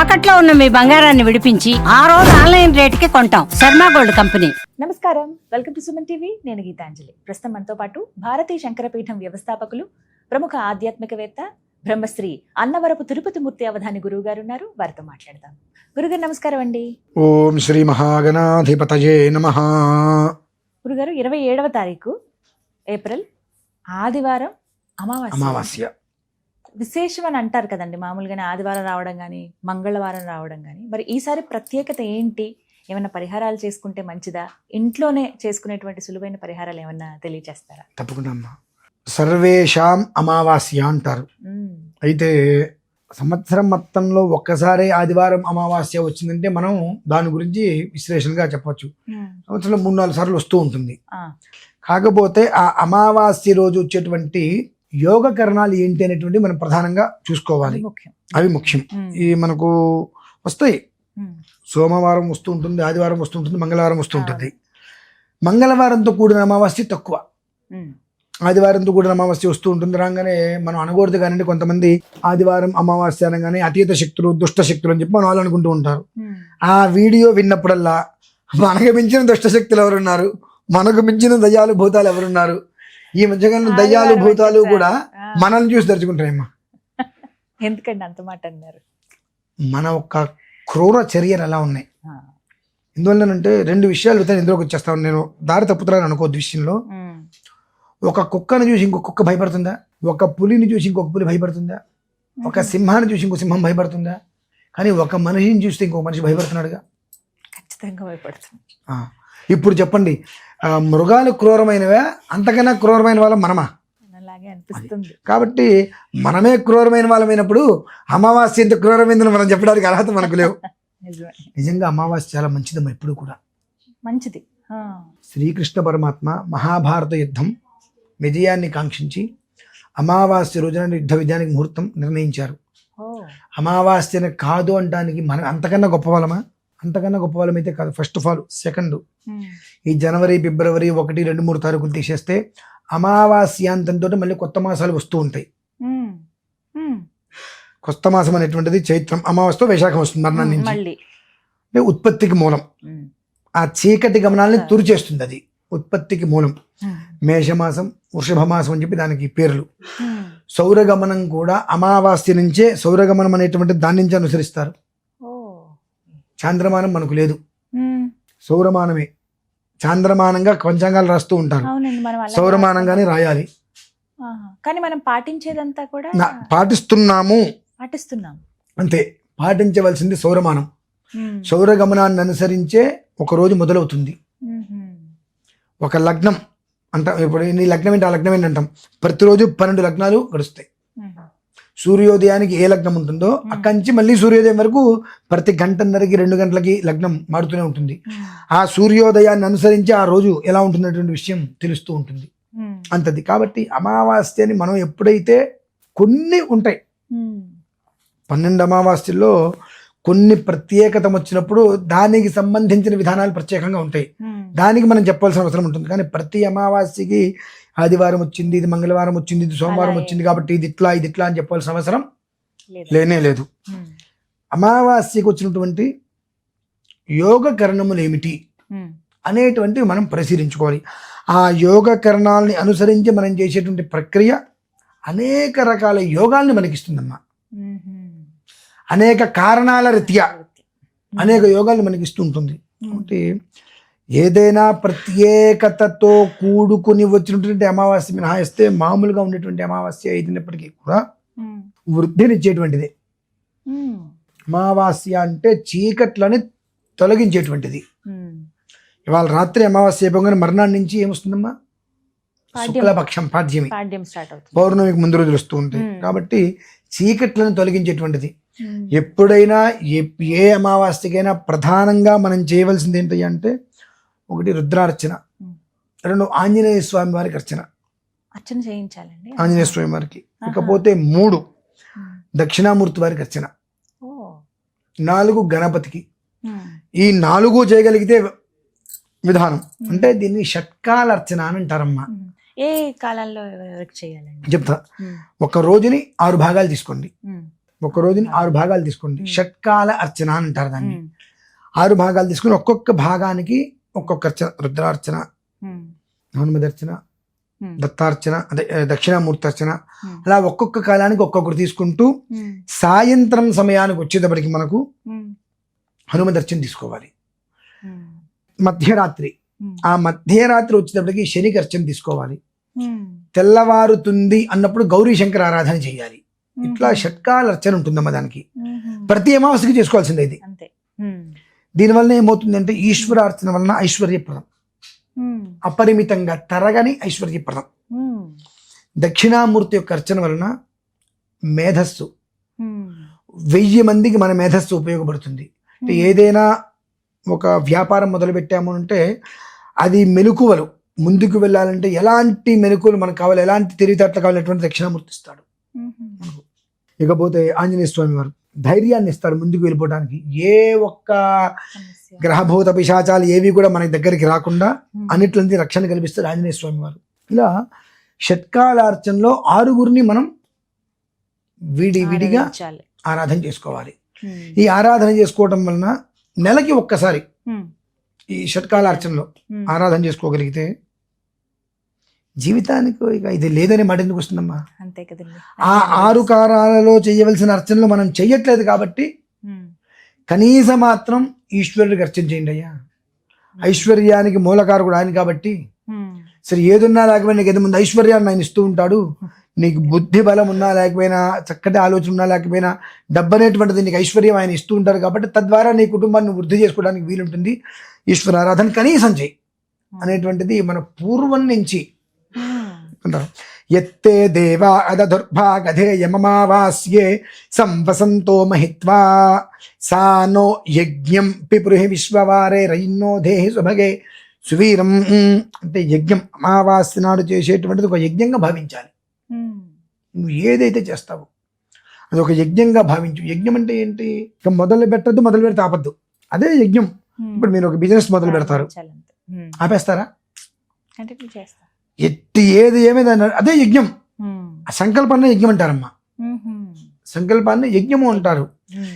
తాకట్లో ఉన్న మీ బంగారాన్ని విడిపించి ఆ రోజు ఆన్లైన్ రేటుకి కొంటాం. Sharma gold company. నమస్కారం. Welcome to Suman TV. నేను గీతాంజలి. ప్రస్తుతం మనతో పాటు భారతీయ శంకరపీఠం వ్యవస్థాపకులు ప్రముఖ ఆధ్యాత్మికవేత్త బ్రహ్మశ్రీ అన్నవరపు తిరుపతి మూర్తి అవధాని గురువు గారు ఉన్నారు. వారితో మాట్లాడదాం. గురుగారు నమస్కారం అండి. ఓం శ్రీ మహాగణాధిపతయే నమ. గురుగారు ఇరవై ఏడవ తారీఖు ఏప్రిల్ ఆదివారం అమావాస్య. అమావాస్య. విశేషం అని అంటారు కదండి. మామూలుగానే ఆదివారం రావడం కానీ మంగళవారం రావడం కానీ మరి ఈసారి ప్రత్యేకత ఏంటి? ఏమైనా పరిహారాలు చేసుకుంటే మంచిదా? ఇంట్లోనే చేసుకునేటువంటి సులువైన పరిహారాలు ఏమన్నా తెలియచేస్తారా? తప్పకుండా అమ్మా. సర్వేషాం అమావాస్య అంటారు. అయితే సంవత్సరం మొత్తంలో ఒక్కసారి ఆదివారం అమావాస్య వచ్చిందంటే మనం దాని గురించి విశ్లేషణగా చెప్పొచ్చు. సంవత్సరంలో మూడు నాలుగు సార్లు వస్తూ ఉంటుంది. కాకపోతే ఆ అమావాస్య రోజు వచ్చేటువంటి యోగ కరణాలు ఏంటి అనేటువంటి మనం ప్రధానంగా చూసుకోవాలి. అవి ముఖ్యం. ఈ మనకు వస్తాయి. సోమవారం వస్తూ ఉంటుంది ఆదివారం వస్తూ ఉంటుంది మంగళవారం వస్తూ ఉంటుంది మంగళవారంతో కూడిన అమావాస్య తక్కువ. ఆదివారంతో కూడిన అమావాస్య వస్తూ ఉంటుంది రాగానే మనం అనకూడదు కానీ కొంతమంది ఆదివారం అమావాస్య అనగానే అతీత శక్తులు దుష్ట శక్తులు అని చెప్పి మనం వాళ్ళు అనుకుంటూ ఉంటారు. ఆ వీడియో విన్నప్పుడల్లా మనకు మించిన దుష్ట శక్తులు ఎవరున్నారు? మనకు మించిన దయ్యాలు భూతాలు ఎవరున్నారు? ఈ మధ్యకాలంలో దయ్యాలు భూతాలు? కూడా. మనల్ని చూసి తెరుచుకుంటాయమ్మా ఎందుకండి అంత మాట అన్నారు? మన యొక్క క్రూర చర్యలు ఎలా ఉన్నాయి. ఎందువల్లనంటే రెండు విషయాలు ఇందులోకి వచ్చేస్తాను నేను దారి తప్పుతున్నాను అనుకోద్దు విషయంలో. ఒక కుక్కను చూసి ఇంకొక కుక్క భయపడుతుందా? ఒక పులిని చూసి ఇంకొక పులి భయపడుతుందా? ఒక సింహాన్ని చూసి ఇంకో సింహం భయపడుతుందా? కానీ ఒక మనిషిని చూస్తే ఇంకో మనిషి భయపడుతున్నాడుగా. ఖచ్చితంగా భయపడుతుంది. ఇప్పుడు చెప్పండి మృగాలు క్రూరమైనవా అంతకన్నా క్రూరమైన వాళ్ళం మనమా? అలాగే అనిపిస్తుంది. కాబట్టి మనమే క్రూరమైన వాళ్ళమైనప్పుడు అమావాస్య ఎంత క్రూరమైందని మనం చెప్పడానికి అర్హత మనకు లేవు. నిజంగా అమావాస్య చాలా మంచిదమ్మా ఎప్పుడు కూడా. మంచిది. శ్రీకృష్ణ పరమాత్మ మహాభారత యుద్ధం విజయాన్ని కాంక్షించి అమావాస్య రోజున యుద్ధ విజయానికి ముహూర్తం నిర్ణయించారు. అమావాస్యని కాదు అనడానికి మనం అంతకన్నా గొప్పవాళ్ళమా అంతకన్నా గొప్పవాళ్ళమైతే కాదు ఫస్ట్ ఆఫ్ ఆల్ సెకండ్. ఈ జనవరి ఫిబ్రవరి ఒకటి రెండు మూడు తారీఖులు తీసేస్తే అమావాస్యాంతంతో మళ్ళీ కొత్త మాసాలు వస్తూ ఉంటాయి మ్మ్. మ్మ్. కొత్త మాసం అనేటువంటిది చైత్రం అమావాస్యతో వైశాఖం వస్తుంది మరణం నుంచి మళ్ళీ అంటే ఉత్పత్తికి మూలం. ఆ చీకటి గమనాల్ని తురిచేస్తుంది అది ఉత్పత్తికి మూలం. మేషమాసం వృషభ మాసం అని చెప్పి దానికి పేర్లు. సౌరగమనం కూడా అమావాస్య నుంచే సౌరగమనం అనేటువంటి దాని నుంచి అనుసరిస్తారు చాంద్రమానం మనకు లేదు. సౌరమానమే. చాంద్రమానంగా పంచాంగాలు రాస్తూ ఉంటారు. సౌరమానంగానే రాయాలి. కానీ మనం పాటించేదంతా కూడా పాటిస్తున్నాము. పాటిస్తున్నాం. అంతే. పాటించవలసింది సౌరమానం. సౌరగమనాన్ని అనుసరించే ఒక రోజు మొదలవుతుంది. ఒక లగ్నం. అంటాం ఇప్పుడు నీ లగ్నం ఏంటి? ఆ లగ్నం ఏంటి అంటాం ప్రతిరోజు పన్నెండు లగ్నాలు గడుస్తాయి. సూర్యోదయానికి ఏ లగ్నం ఉంటుందో అక్కడి నుంచి మళ్ళీ సూర్యోదయం వరకు ప్రతి గంటన్నరకి రెండు గంటలకి లగ్నం మారుతూనే ఉంటుంది. ఆ సూర్యోదయాన్ని అనుసరించి ఆ రోజు ఎలా ఉంటున్నటువంటి విషయం తెలుస్తూ ఉంటుంది. అంతది కాబట్టి అమావాస్యని మనం ఎప్పుడైతే కొన్ని ఉంటాయి. పన్నెండు అమావాస్యల్లో కొన్ని ప్రత్యేకత వచ్చినప్పుడు దానికి సంబంధించిన విధానాలు ప్రత్యేకంగా ఉంటాయి. దానికి మనం చెప్పాల్సిన అవసరం ఉంటుంది కానీ ప్రతి అమావాస్యకి ఆదివారం వచ్చింది ఇది మంగళవారం వచ్చింది ఇది సోమవారం వచ్చింది కాబట్టి ఇది ఇట్లా ఇది ఇట్లా అని చెప్పాల్సిన అవసరం? లేనే లేదు. అమావాస్యకు వచ్చినటువంటి యోగ కరణములు ఏమిటి. అనేటువంటివి మనం పరిశీలించుకోవాలి ఆ యోగ కరణాలని అనుసరించి మనం చేసేటువంటి ప్రక్రియ అనేక రకాల యోగాల్ని మనకిస్తుందమ్మా మ్మ్. అనేక కారణాల రీత్యా. అనేక యోగాల్ని మనకి ఇస్తూ ఉంటుంది కాబట్టి ఏదైనా ప్రత్యేకతతో కూడుకుని వచ్చినటువంటి అమావాస్య మినహాయిస్తే మామూలుగా ఉండేటువంటి అమావాస్య అయినప్పటికీ కూడా. వృద్ధినిచ్చేటువంటిది. అమావాస్య అంటే చీకట్లని తొలగించేటువంటిది. ఇవాళ రాత్రి అమావాస్య అయిపోగానే మర్నాడు నుంచి ఏమొస్తుందమ్మా. శుక్లపక్షం పాడ్యమి పౌర్ణమికి ముందు రోజులు వస్తూ ఉంటాయి. కాబట్టి చీకట్లను తొలగించేటువంటిది. ఎప్పుడైనా ఏ- ఏ అమావాస్యకైనా ప్రధానంగా మనం చేయవలసింది ఏంటి అంటే ఒకటి రుద్రార్చన. రెండు ఆంజనేయ స్వామి వారికి అర్చన. అర్చన చేయించాలండి. ఆంజనేయ స్వామి వారికి. ఇకపోతే మూడు. దక్షిణామూర్తి వారికి అర్చన. నాలుగు గణపతికి. ఈ నాలుగు చేయగలిగితే విధానం. అంటే దీన్ని షట్కాల అర్చన అని అంటారమ్మా. మ్మ్. ఏ ఎవరికి చేయాలండి? చెప్తా. ఒక రోజుని ఆరు భాగాలు తీసుకోండి. ఒక రోజుని ఆరు భాగాలు తీసుకోండి. షట్కాల అర్చన అని అంటారు దాన్ని. ఆరు భాగాలు తీసుకుని ఒక్కొక్క భాగానికి ఒక్కొక్క అర్చన రుద్రార్చన హనుమదర్చన దత్తార్చన అదే దక్షిణామూర్తి అర్చన అలా ఒక్కొక్క కాలానికి ఒక్కొక్కటి తీసుకుంటూ సాయంత్రం సమయానికి వచ్చేటప్పటికి మనకు హనుమదర్చన తీసుకోవాలి. మధ్యరాత్రి. ఆ మధ్యరాత్రి వచ్చేటప్పటికి శనికి అర్చన తీసుకోవాలి తెల్లవారుతుంది అన్నప్పుడు గౌరీ శంకర ఆరాధన చేయాలి. ఇట్లా షట్కాల అర్చన ఉంటుందమ్మా దానికి. ప్రతి అమావాస్యకి చేసుకోవాల్సిందే ఇది. దీనివల్ల ఏమవుతుందంటే ఈశ్వరార్చన వలన ఐశ్వర్యప్రదం. అపరిమితంగా తరగని ఐశ్వర్యప్రదం. దక్షిణామూర్తి యొక్క అర్చన వలన మేధస్సు. వెయ్యి మందికి మన మేధస్సు ఉపయోగపడుతుంది. అంటే ఏదైనా ఒక వ్యాపారం మొదలు పెట్టాము అంటే అది మెలకువలు. ముందుకు వెళ్ళాలంటే ఎలాంటి మెలకువలు మనకు కావాలి ఎలాంటి తెలివితేటలు కావాలి అటువంటి దక్షిణామూర్తి ఇస్తాడు. ఇకపోతే ఆంజనేయ స్వామి వారు ధైర్యాన్ని ఇస్తాడు ముందుకు వెళ్ళిపోవడానికి. ఏ ఒక్క. గ్రహభూత పిశాచాలు ఏవి కూడా మన దగ్గరికి రాకుండా ఉమ్, అన్నిటి నుంచి రక్షణ కల్పిస్తారు ఆంజనేయ స్వామి వారు. ఇలా షట్కాలార్చనలో ఆరుగురిని మనం విడి విడిగా. ఆరాధన చేసుకోవాలి. ఉమ్, ఈ ఆరాధన చేసుకోవడం వలన నెలకి ఒక్కసారి ఉమ్, ఈ షట్కాలార్చనలో ఆరాధన చేసుకోగలిగితే జీవితానికి ఇక ఇది లేదనే మాట ఎందుకు వస్తుందమ్మా? అంతే కదండి. ఆ ఆరు కారాలలో చేయవలసిన అర్చనలు మనం చెయ్యట్లేదు కాబట్టి కనీస మాత్రం ఈశ్వరుడికి అర్చన చేయండి అయ్యా. ఐశ్వర్యానికి మూలకారకుడు ఆయన కాబట్టి సరే ఏదున్నా లేకపోయినా నీకు ఎదు ముందు ఐశ్వర్యాన్ని ఆయన ఇస్తూ ఉంటాడు? నీకు బుద్ధి బలం ఉన్నా లేకపోయినా చక్కటి ఆలోచన ఉన్నా లేకపోయినా డబ్బు అనేటువంటిది నీకు ఐశ్వర్యం ఆయన ఇస్తూ ఉంటారు కాబట్టి తద్వారా నీ కుటుంబాన్ని వృద్ధి చేసుకోవడానికి వీలుంటుంది. ఈశ్వర ఆరాధన కనీసం చేయి అనేటువంటిది మన పూర్వం నుంచి అంటారు ఎత్తే దేవా అదదుర్భాగధేయమమావాస్యే సంవసంతో మహిత్వా. సా నో యజ్ఞం పిపురుహి విశ్వవారే రైన్నో దేహి సుభగే. సువీరం అంటే యజ్ఞం అమావాస్య నాడు చేసేటువంటిది ఒక యజ్ఞంగా భావించాలి. నువ్వు ఏదైతే చేస్తావో అది ఒక యజ్ఞంగా భావించు. యజ్ఞం అంటే ఏంటి? ఇక మొదలు పెట్టద్దు మొదలు పెడితే ఆపద్దు. అదే యజ్ఞం. ఇప్పుడు మీరు ఒక బిజినెస్ మొదలు పెడతారు. ఆపేస్తారా? కంటిన్యూ చేస్తా. ఎట్టి ఏది ఏమైంది అదే యజ్ఞం. ఆ సంకల్పాన్ని యజ్ఞం అంటారమ్మా. సంకల్పాన్ని యజ్ఞము అంటారు.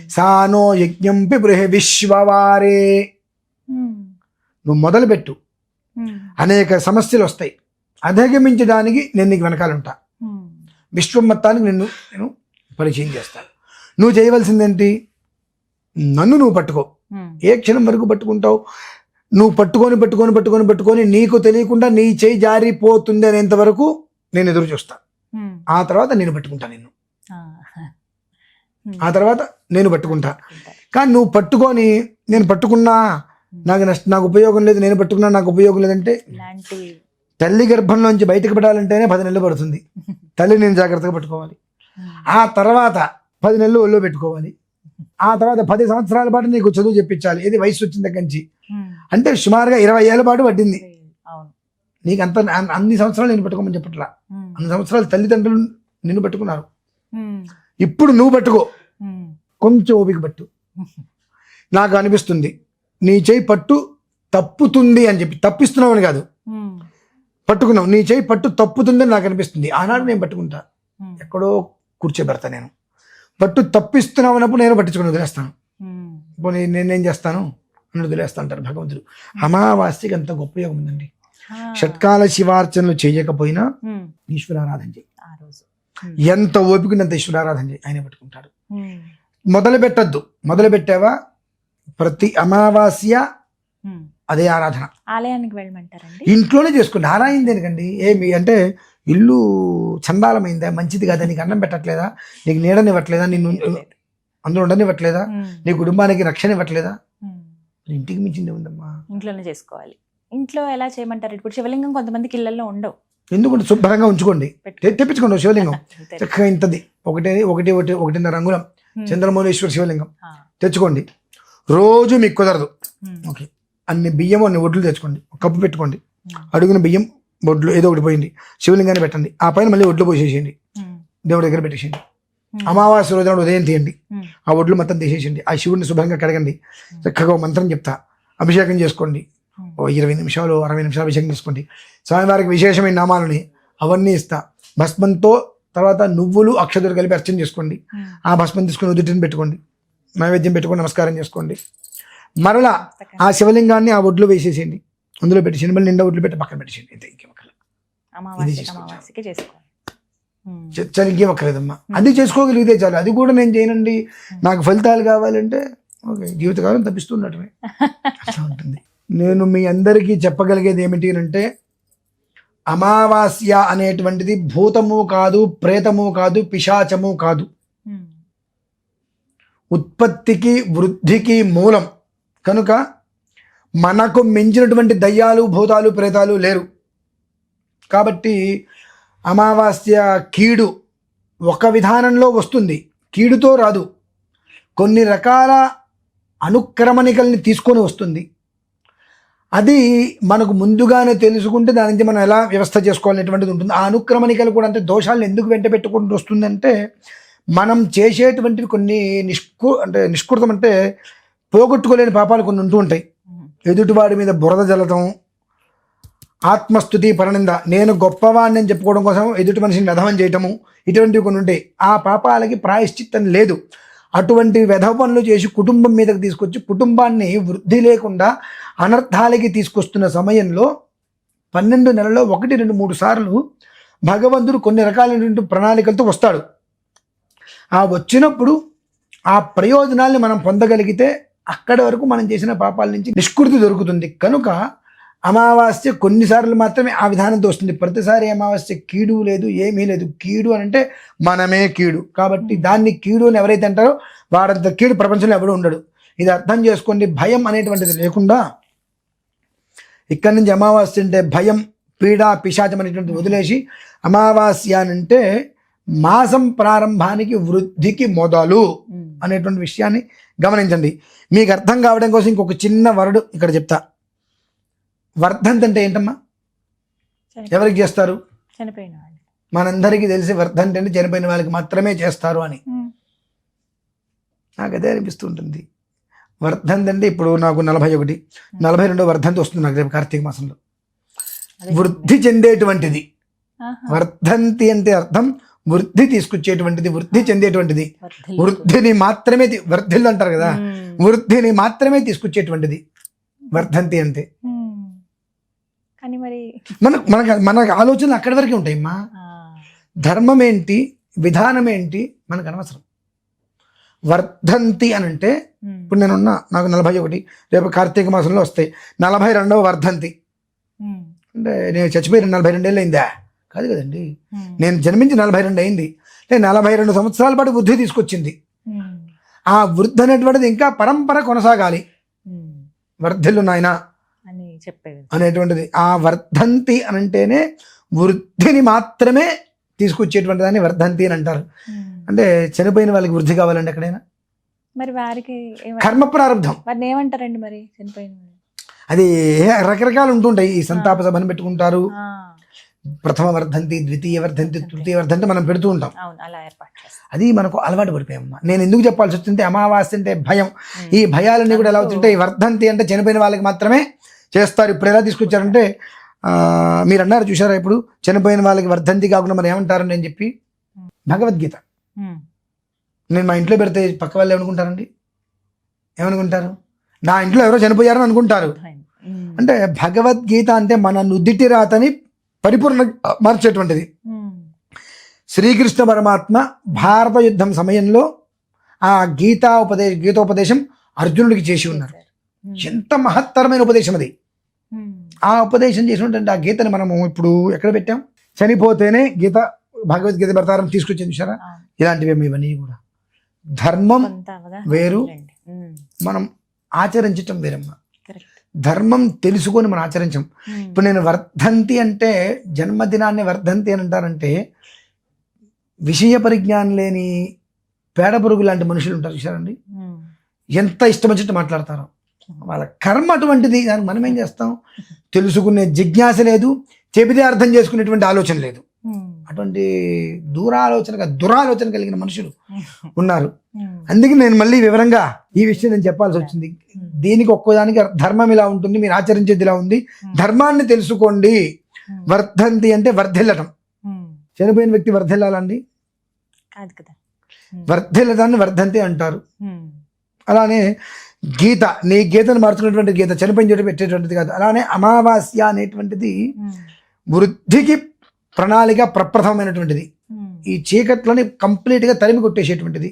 సానో యజ్ఞం పిబృహే విశ్వవారే. నువ్వు మొదలుపెట్టు. అనేక సమస్యలు వస్తాయి అధిగమించడానికి నేను నీకు వెనకాలంటా. విశ్వం మొత్తానికి నిన్ను నేను పరిచయం చేస్తాను నువ్వు చేయవలసిందేంటి? నన్ను నువ్వు పట్టుకో. ఏ క్షణం వరకు పట్టుకుంటావు? నువ్వు పట్టుకొని పట్టుకొని పట్టుకొని పట్టుకొని నీకు తెలియకుండా నీ చేయి జారిపోతుంది అనేంత వరకు నేను ఎదురు చూస్తా. ఆ తర్వాత నేను పట్టుకుంటా నిన్ను. ఆ, తర్వాత నేను పట్టుకుంటా. కానీ నువ్వు పట్టుకొని నేను పట్టుకున్నా నాకు నష్ట నాకు ఉపయోగం లేదు నేను పట్టుకున్నా నాకు ఉపయోగం లేదంటే తల్లి గర్భంలోంచి బయటకు పడాలంటేనే పది నెలలు పడుతుంది. తల్లి నేను జాగ్రత్తగా పట్టుకోవాలి. ఆ తర్వాత పది నెలలు ఒళ్ళో పెట్టుకోవాలి. ఆ తర్వాత పది సంవత్సరాల పాటు నీకు చదువు చెప్పించాలి. ఏది వయసు వచ్చిన దగ్గర నుంచి. అంటే సుమారుగా ఇరవై ఏళ్ళ పాటు పట్టింది. నీకు అంత అన్- అన్ని సంవత్సరాలు నేను పట్టుకోమని చెప్పట్లా. అన్ని సంవత్సరాలు తల్లిదండ్రులు నిన్ను పట్టుకున్నారు. ఇప్పుడు నువ్వు పట్టుకో. కొంచెం ఓపిక పట్టు. నాకు అనిపిస్తుంది నీ చేయి పట్టు తప్పుతుంది అని చెప్పి తప్పిస్తున్నావు అని కాదు పట్టుకున్నావు నీ చేయి పట్టు తప్పుతుంది అని నాకు అనిపిస్తుంది. ఆనాడు నేను పట్టుకుంటా. ఎక్కడో కూర్చోబెడతా నేను. పట్టు తప్పిస్తున్నావు అన్నప్పుడు నేను పట్టించుకుని వదిలేస్తాను. పోనీ నేనేం చేస్తాను? అని వదిలేస్తా అంటారు భగవంతుడు అమావాస్యకి అంత గొప్ప యోగం ఉందండి. షట్కాల శివార్చనలు చేయకపోయినా ఈశ్వరారాధన చేయి. ఎంత ఓపిక అంత ఈశ్వరారాధన చేయి. ఆయన పట్టుకుంటాడు. మొదలు పెట్టద్దు మొదలు పెట్టావా ప్రతి అమావాస్య. అదే ఆరాధన. ఆలయానికి వెళ్ళమంటారండి? ఇంట్లోనే చేసుకోండి ఆరాయింది ఎందుకండి ఏమి అంటే ఇల్లు చందాలమైందా మంచిది కదా? నీకు అన్నం పెట్టట్లేదా? నీకు నీడనివ్వట్లేదా? నిన్ను అందులో ఉండనివ్వట్లేదా? నీ కుటుంబానికి రక్షణ ఇవ్వట్లేదా. ఇంటికి మించింది ఉందమ్మా ఇంట్లోనే చేసుకోవాలి. ఇంట్లో ఎలా చేయమంటారు? ఇప్పుడు శివలింగం కొంతమందికి ఇళ్ళలో ఉండవు. ఎందుకంటే శుభ్రంగా ఉంచుకోండి. తెప్పించుకోండి శివలింగం. చక్కగా ఇంతది. ఒకటి ఒకటి ఒకటి ఒకటిన్నర ఉమ్, చంద్రమౌళేశ్వర శివలింగం. తెచ్చుకోండి. రోజు మీకు కుదరదు. ఓకే. అన్ని బియ్యం అన్ని ఒడ్లు తెచ్చుకోండి. కప్పు పెట్టుకోండి. అడుగున బియ్యం ఒడ్లు ఏదో ఒకటి పోయింది శివలింగాన్ని పెట్టండి. ఆ పైన మళ్ళీ ఒడ్లు పోసేసేయండి. దేవుడి దగ్గర పెట్టేసేయండి. అమావాస్య రోజున ఉదయం తీయండి. ఆ ఒడ్లు మొత్తం తీసేసిండి ఆ శివుడిని శుభ్రంగా కడగండి. చక్కగా మంత్రం చెప్తా. అభిషేకం చేసుకోండి. ఓ ఇరవై నిమిషాలు అరవై నిమిషాలు అభిషేకం చేసుకోండి. స్వామివారికి విశేషమైన నామాలని అవన్నీ ఇస్తా. భస్మంతో తర్వాత నువ్వులు అక్షతలు కలిపి అర్చన చేసుకోండి. ఆ భస్మం తీసుకొని ఉదుటిని పెట్టుకోండి. నైవేద్యం పెట్టుకొని నమస్కారం చేసుకోండి. మరలా ఆ శివలింగాన్ని ఆ ఒడ్లో వేసేసేయండి. అందులో పెట్టి శనిమల నిండా ఒడ్లు పెట్టి పక్కన పెట్టేసేయండి. ఇంతే ఇంకేం. అమావాస్య చేసుకోవచ్చు. అమావాస్యకి చేసుకోవాలి ఉమ్. చ- చ- ఇంకేం అక్కర్లేదమ్మా అది చేసుకోగలిగితే చాలు. అది కూడా నేను చేయనండి. నాకు ఫలితాలు కావాలంటే ఓకే జీవితకాలం తప్పిస్తున్నట్టునే అట్లా ఉంటుంది. నేను మీ అందరికీ చెప్పగలిగేది ఏమిటి అంటే అమావాస్య అనేటువంటిది భూతము కాదు ప్రేతము కాదు పిశాచము కాదు. ఉత్పత్తికి వృద్ధికి మూలం. కనుక మనకు మించినటువంటి దయ్యాలు భూతాలు ప్రేతాలు లేరు. కాబట్టి అమావాస్య కీడు ఒక విధానంలో వస్తుంది. కీడుతో రాదు. కొన్ని రకాల అనుక్రమణికల్ని తీసుకొని వస్తుంది. అది మనకు ముందుగానే తెలుసుకుంటే దాని నుంచి మనం ఎలా వ్యవస్థ చేసుకోవాలనేటువంటిది ఉంటుంది. ఆ అనుక్రమణికలు కూడా అంటే దోషాలను ఎందుకు వెంట పెట్టుకుంటూ వస్తుందంటే మనం చేసేటువంటివి కొన్ని నిష్కు అంటే నిష్కృతం అంటే పోగొట్టుకోలేని పాపాలు కొన్ని ఉంటూ ఉంటాయి. ఎదుటివాడి మీద బురద జల్లటం ఆత్మస్థుతి పరనింద. నేను గొప్పవాడిని అని చెప్పుకోవడం కోసం ఎదుటి మనిషిని వ్యధవం చేయటము ఇటువంటివి కొన్ని ఉంటాయి. ఆ పాపాలకి ప్రాయశ్చిత్తం లేదు. అటువంటి వ్యధ పనులు చేసి కుటుంబం మీదకి తీసుకొచ్చి కుటుంబాన్ని వృద్ధి లేకుండా అనర్థాలకి తీసుకొస్తున్న సమయంలో పన్నెండు నెలల్లో ఒకటి రెండు మూడు సార్లు భగవంతుడు కొన్ని రకాలైనటువంటి ప్రణాళికలతో వస్తాడు. ఆ వచ్చినప్పుడు ఆ ప్రయోజనాల్ని మనం పొందగలిగితే అక్కడి వరకు మనం చేసిన పాపాల నుంచి నిష్కృతి దొరుకుతుంది. కనుక అమావాస్య కొన్నిసార్లు మాత్రమే ఆ విధానంతో వస్తుంది ప్రతిసారి అమావాస్య కీడు లేదు ఏమీ లేదు. కీడు అని అంటే మనమే కీడు. కాబట్టి దాన్ని కీడు అని ఎవరైతే అంటారో వాడంత కీడు ప్రపంచంలో ఎవడు ఉండడు. ఇది అర్థం చేసుకోండి. భయం అనేటువంటిది లేకుండా ఇక్కడి నుంచి అమావాస్య అంటే భయం పీడ పిశాచం అనేటువంటి వదిలేసి అమావాస్య అని అంటే మాసం ప్రారంభానికి వృద్ధికి మొదలు. అనేటువంటి విషయాన్ని గమనించండి. మీకు అర్థం కావడం కోసం ఇంకొక చిన్న వరడు ఇక్కడ చెప్తా. వర్ధంతి అంటే ఏంటమ్మా ఎవరికి చేస్తారు? చనిపోయిన మనందరికీ తెలిసి వర్ధంతి అంటే చనిపోయిన వాళ్ళకి మాత్రమే చేస్తారు అని. నాకు అదే అనిపిస్తుంటుంది. వర్ధంతి అంటే ఇప్పుడు నాకు నలభై ఒకటి నలభై రెండో వర్ధంతి వస్తుంది నాకు రేపు కార్తీక మాసంలో. వృద్ధి చెందేటువంటిది. వర్ధంతి అంటే అర్థం వృద్ధి తీసుకొచ్చేటువంటిది వృద్ధి చెందేటువంటిది. వృద్ధిని మాత్రమే వర్ధిల్లు అంటారు కదా. వృద్ధిని మాత్రమే తీసుకొచ్చేటువంటిది. వర్ధంతి అంటే. మరి మన మనకు మన ఆలోచనలు అక్కడి వరకే ఉంటాయమ్మా. ఆ, ధర్మం ఏంటి విధానం ఏంటి మనకు అనవసరం. వర్ధంతి అని అంటే. ఇప్పుడు నేనున్నా నాకు నలభై ఒకటి రేపు కార్తీక మాసంలో వస్తాయి. నలభై రెండవ వర్ధంతి. అంటే నేను చచ్చిపోయిన నలభై రెండేళ్ళు అయిందా కాదు కదండి. నేను జన్మించి నలభై రెండు అయింది అంటే నలభై రెండు సంవత్సరాల పాటు వృద్ధి తీసుకొచ్చింది. ఆ వృద్ధి అనేటువంటిది ఇంకా పరంపర కొనసాగాలి. వర్ధిల్లు నాయన. చెప్పేది. అనేటువంటిది. ఆ వర్ధంతి అని అంటేనే వృద్ధిని మాత్రమే తీసుకొచ్చేటువంటి దాన్ని వర్ధంతి అని అంటారు. అంటే చనిపోయిన వాళ్ళకి వృద్ధి కావాలండి ఎక్కడైనా? మరి వారికి కర్మ వారిని ఏమంటారండి మరి చనిపోయిన? అది రకరకాలు ఉంటుంటాయి. ఈ సంతాప సభను పెట్టుకుంటారు. ప్రథమ వర్ధంతి ద్వితీయ వర్ధంతి తృతీయ వర్ధంతి మనం పెడుతూ ఉంటాం. అది మనకు అలవాటు పడిపోయామమ్మా. నేను ఎందుకు చెప్పాల్సి వచ్చింది అమావాస్య అంటే భయం. ఈ భయాలన్నీ కూడా ఎలా అవుతుంటాయి వర్ధంతి అంటే చనిపోయిన వాళ్ళకి మాత్రమే చేస్తారు ఇప్పుడు ఎలా తీసుకొచ్చారంటే మీరు అన్నారు చూసారా ఇప్పుడు చనిపోయిన వాళ్ళకి వర్ధంతి కాకుండా మరి ఏమంటారండి అని చెప్పి భగవద్గీత. నేను మా ఇంట్లో పెడితే పక్క వాళ్ళు ఏమనుకుంటారండి ఏమనుకుంటారు నా ఇంట్లో ఎవరో చనిపోయారని అనుకుంటారు. అంటే భగవద్గీత అంటే మన నుదిటి రాతని పరిపూర్ణ మార్చేటువంటిది. శ్రీకృష్ణ పరమాత్మ భారత యుద్ధం సమయంలో ఆ గీతా ఉపదేశ గీతోపదేశం అర్జునుడికి చేసి ఉన్నారు. ఎంత మహత్తరమైన ఉపదేశం అది. ఆ ఉపదేశం చేసినటువంటి ఆ గీతని మనము ఇప్పుడు ఎక్కడ పెట్టాం? చనిపోతేనే గీత భగవద్గీత ప్రకారం తీసుకొచ్చింది చూసారా. ఇలాంటివి ఇవన్నీ కూడా. ధర్మం వేరు. మనం ఆచరించటం వేరమ్మ. ధర్మం తెలుసుకొని మనం ఆచరించం. ఇప్పుడు నేను వర్ధంతి అంటే జన్మదినాన్ని వర్ధంతి అని అంటారంటే విషయ పరిజ్ఞానం లేని పేడ పురుగు లాంటి మనుషులు ఉంటారు చూసారండి. ఎంత ఇష్టం వచ్చినట్టు మాట్లాడతారు. వాళ్ళ కర్మ అటువంటిది. దానికి మనం ఏం చేస్తాం? తెలుసుకునే జిజ్ఞాస లేదు. చెబితే అర్థం చేసుకునేటువంటి ఆలోచన లేదు. అటువంటి దూరాలోచన దురాలోచన కలిగిన మనుషులు ఉన్నారు. అందుకే నేను మళ్ళీ వివరంగా ఈ విషయం నేను చెప్పాల్సి వచ్చింది. దీనికి ఒక్కోదానికి ధర్మం ఇలా ఉంటుంది మీరు ఆచరించేది ఇలా ఉంది. ధర్మాన్ని తెలుసుకోండి. వర్ధంతి అంటే వర్ధిల్లటం. చనిపోయిన వ్యక్తి వర్ధిల్లాలండి? వర్ధిల్లదాన్ని వర్ధంతి అంటారు. అలానే గీత నీ గీతను మార్చుకున్నటువంటి గీత చనిపోయిన చోట పెట్టేటువంటిది కాదు. అలానే అమావాస్య అనేటువంటిది వృద్ధికి ప్రణాళిక ప్రప్రథమైనటువంటిది. ఈ చీకట్లని కంప్లీట్గా తరిమి కొట్టేసేటువంటిది.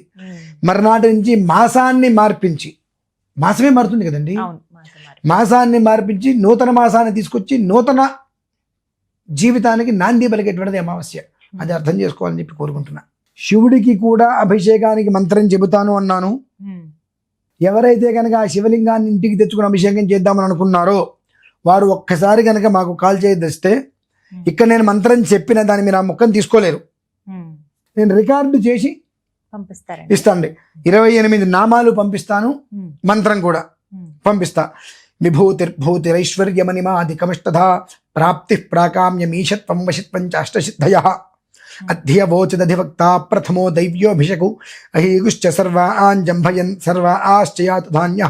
మర్నాటి నుంచి మాసాన్ని మార్పించి మాసమే మారుతుంది కదండి. మాసాన్ని మార్పించి నూతన మాసాన్ని తీసుకొచ్చి నూతన జీవితానికి నాంది పలికేటువంటిది అమావాస్య. అది అర్థం చేసుకోవాలని చెప్పి కోరుకుంటున్నా. శివుడికి కూడా అభిషేకానికి మంత్రం చెబుతాను అన్నాను. ఎవరైతే కనుక ఆ శివలింగాన్ని ఇంటికి తెచ్చుకుని అభిషేకం చేద్దామని అనుకున్నారో వారు ఒక్కసారి కనుక మాకు కాల్ చేయదస్తే ఇక్కడ నేను మంత్రం చెప్పిన దాన్ని మీరు ఆ ముక్కను తీసుకోలేరు. నేను రికార్డు చేసి ఇస్తాండి ఇరవై ఎనిమిది నామాలు పంపిస్తాను మంత్రం కూడా పంపిస్తా. విభూతిర్భూతిరైశ్వర్యమనిమాదికమష్టధ ప్రాప్తి ప్రాకామ్యమీషత్వం వశిత్వం చ అష్టసిద్ధయ అధ్యవోచదధివక్త ప్రథమో దైవ్యోభిషకు అహీగుశ్చ సర్వాన్ జంభయన్ సర్వ ఆశ్చయాతు ధాన్య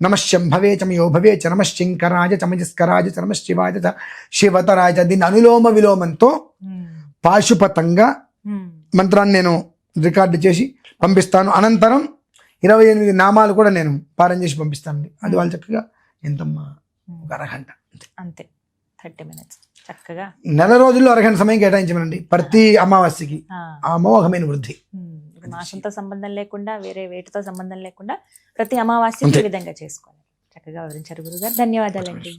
నమశంభవే చ మయో భవే చ నమశంకరాయ చ మజస్కరాయ చ నమశివాయ చ శివతరాయ చ దీన్ని అనులోమ విలోమంతో పాశుపతంగా. మంత్రాన్ని నేను రికార్డు చేసి పంపిస్తాను। అనంతరం ఇరవై ఎనిమిది నామాలు కూడా నేను పారం చేసి పంపిస్తాను అది వాళ్ళు చక్కగా ఎంతమ్మా ఒక అరగంట అంతే। Thirty minutes. చక్కగా. నెల రోజుల్లో అరగంట సమయం కేటాయించమనండి. ప్రతి అమావాస్యకి ఆ, అమోఘమైన వృద్ధి. మాసంతో సంబంధం లేకుండా వేరే వేటితో సంబంధం లేకుండా ప్రతి అమావాస్య. ఈ విధంగా చేసుకోవాలి. చక్కగా వివరించారు గురుగారు. ధన్యవాదాలండి.